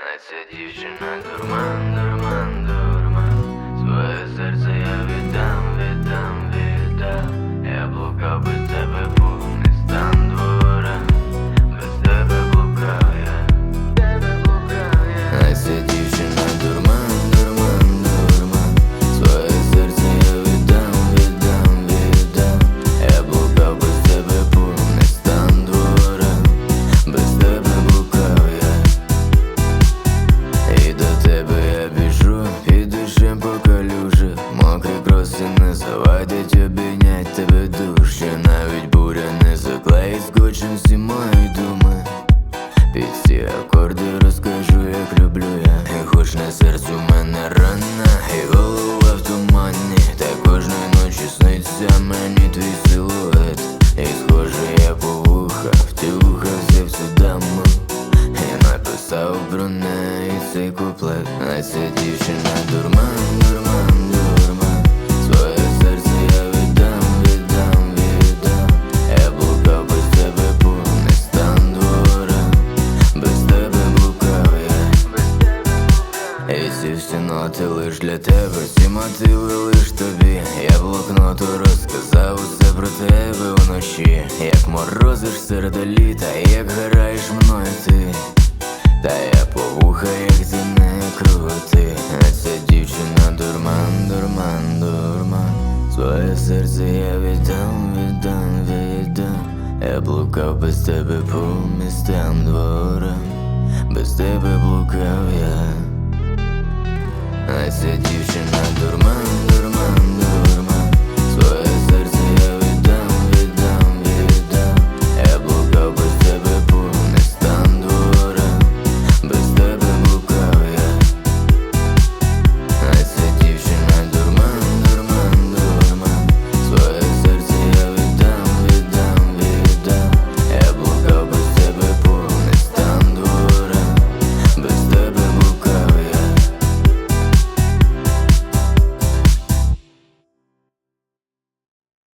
А ця дівчина дурман, дурман, дурман. Своє серце Кроси не завадять обійнять тебе дужче. Навіть буря не заклеїть скотчем всі мої думи. Під ці акорди розкажу, як люблю я. І хоч на серцю мене рана, і голова в тумані Та кожної ночі сниться мені твій силует. І схожий я по вуха, втюхався в цю даму. І написав про неї цей куплет. А ця дівчина дурман, дурман, і ці всі ноти лиш для тебе, ці мотиви лиш тобі. Я блокноту розказав усе про тебе вночі, як морозиш серед літа, як граєш мною ти. Та я по вуха, як ти не крути. А ця дівчина дурман, дурман, дурман. Своє серце я віддам, віддам, віддам. Я блукав без тебе по містам дворам, без тебе блукав я. А